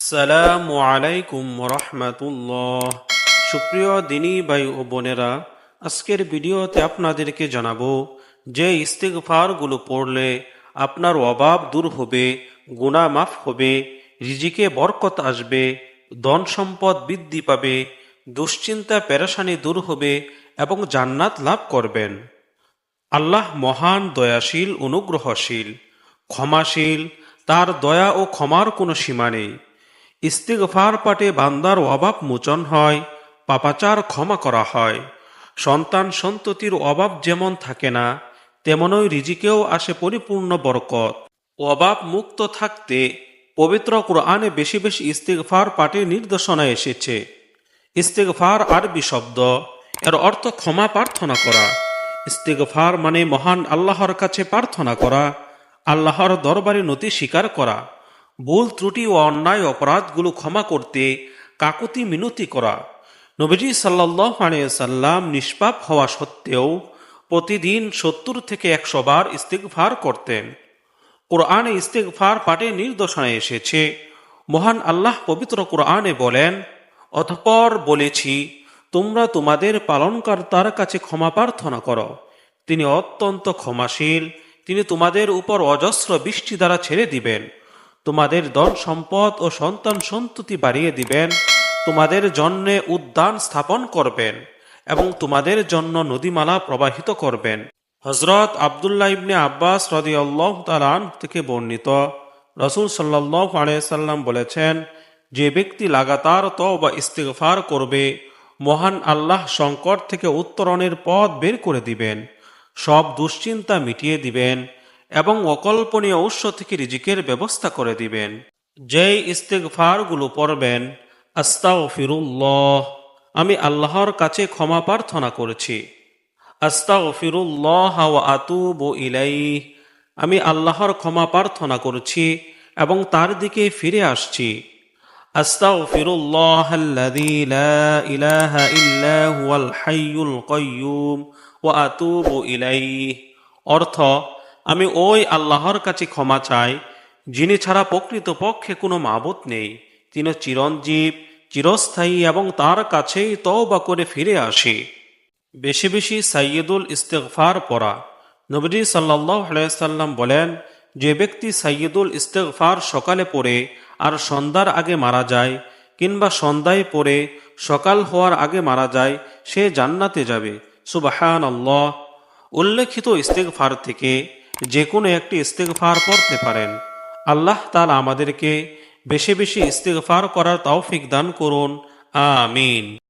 সালামু আলাইকুম রহমাতুল্লাহ। সুপ্রিয় দিনী ভাই ও বোনেরা, আজকের ভিডিওতে আপনাদেরকে জানাব যে ইস্তেগফারগুলো পড়লে আপনার অভাব দূর হবে গুণা মাফ হবে, রিজিকে বরকত আসবে, ধন সম্পদ বৃদ্ধি পাবে, দুশ্চিন্তা, পেরেশানি দূর হবে এবং জান্নাত লাভ করবেন। আল্লাহ মহান দয়াশীল, অনুগ্রহশীল, ক্ষমাশীল, তার দয়া ও ক্ষমার কোনো সীমা নেই। ইস্তিগফার পাটে বান্দার অভাব মোচন হয়, পাপাচার ক্ষমা করা হয়। সন্তান সন্ততির অভাব যেমন থাকে না, তেমনই রিজিকেও আসে পরিপূর্ণ বরকত। অভাব মুক্ত থাকতে পবিত্র কোরআনে বেশি বেশি ইস্তিগফার পাঠের নির্দেশনা এসেছে। ইস্তেগফার আরবি শব্দ, এর অর্থ ক্ষমা প্রার্থনা করা। ইস্তেগফার মানে মহান আল্লাহর কাছে প্রার্থনা করা, আল্লাহর দরবারে নতি স্বীকার করা। ভুল ত্রুটি ও অন্যায় অপরাধগুলো ক্ষমা করতে কাকুতি মিনতি করা। নবীজি সাল্লাহ সাল্লাম নিষ্পাপ হওয়া সত্ত্বেও প্রতিদিন সত্তর থেকে একশো বার ইস্তেগফার করতেন। কোরআনে ইস্তেগফার পাঠে নির্দেশনা এসেছে, মহান আল্লাহ পবিত্র কোরআনে বলেন, অতঃপর বলেছি, তোমরা তোমাদের পালনকর্তার কাছে ক্ষমা প্রার্থনা করো। তিনি অত্যন্ত ক্ষমাশীল, তিনি তোমাদের উপর অজস্র বৃষ্টি দ্বারা ছেড়ে দিবেন। তোমাদের ধন সম্পদ ও সন্তান সন্ততি বাড়িয়ে দিবেন, তোমাদের জন্যে উদ্যান স্থাপন করবেন এবং তোমাদের জন্য নদীমালা প্রবাহিত করবেন। হজরত আবদুল্লাহ ইবনে আব্বাস রদিয়াল্লাহ তালান থেকে বর্ণিত রসুল সাল্লাহ আলিয়াল্লাম বলেছেন, যে ব্যক্তি লাগাতার তো বা ইস্তেগফার করবে, মহান আল্লাহ সংকট থেকে উত্তরণের পথ বের করে দিবেন, সব দুশ্চিন্তা মিটিয়ে দিবেন এবং অকল্পনীয় উৎস থেকে রিজিকের ব্যবস্থা করে দিবেন। যেই ইস্তেকফারগুলো পড়বেন আস্তাও ফিরুল্লহ আমি আল্লাহর কাছে ক্ষমা প্রার্থনা করছি। আস্তাও ফিরুল্লহ আতুব ইলাই আমি আল্লাহর ক্ষমা প্রার্থনা করছি এবং তার দিকে ফিরে আসছি। আস্তাও ফিরুল্লাহ ইলাহা ইল্লাহ হাইয়ুল কয়ুম ও আতুব ইলাই অর্থ আমি ওই আল্লাহর কাছে ক্ষমা চাই, যিনি ছাড়া প্রকৃত পক্ষে কোনো মাবুত নেই। তিনি চিরঞ্জীব, চিরস্থায়ী এবং তার কাছেই তওবা করে ফিরে আসি। বেশি বেশি সাইয়দুল ইস্তেকফার পড়া। নবী সাল্লাহ সাল্লাম বলেন, যে ব্যক্তি সাইয়দুল ইস্তেগফার সকালে পড়ে আর সন্ধ্যার আগে মারা যায়, কিংবা সন্ধ্যায় পড়ে সকাল হওয়ার আগে মারা যায়, সে জান্নাতে যাবে। সুবাহান আল্লাহ উল্লেখিত ইস্তেগফার থেকে যে কোনো একটি ইস্তেগফার পড়তে পারেন। আল্লাহ তাল আমাদেরকে বেশি বেশি ইস্তেগফার করার তৌফিক দান করুন। আমিন।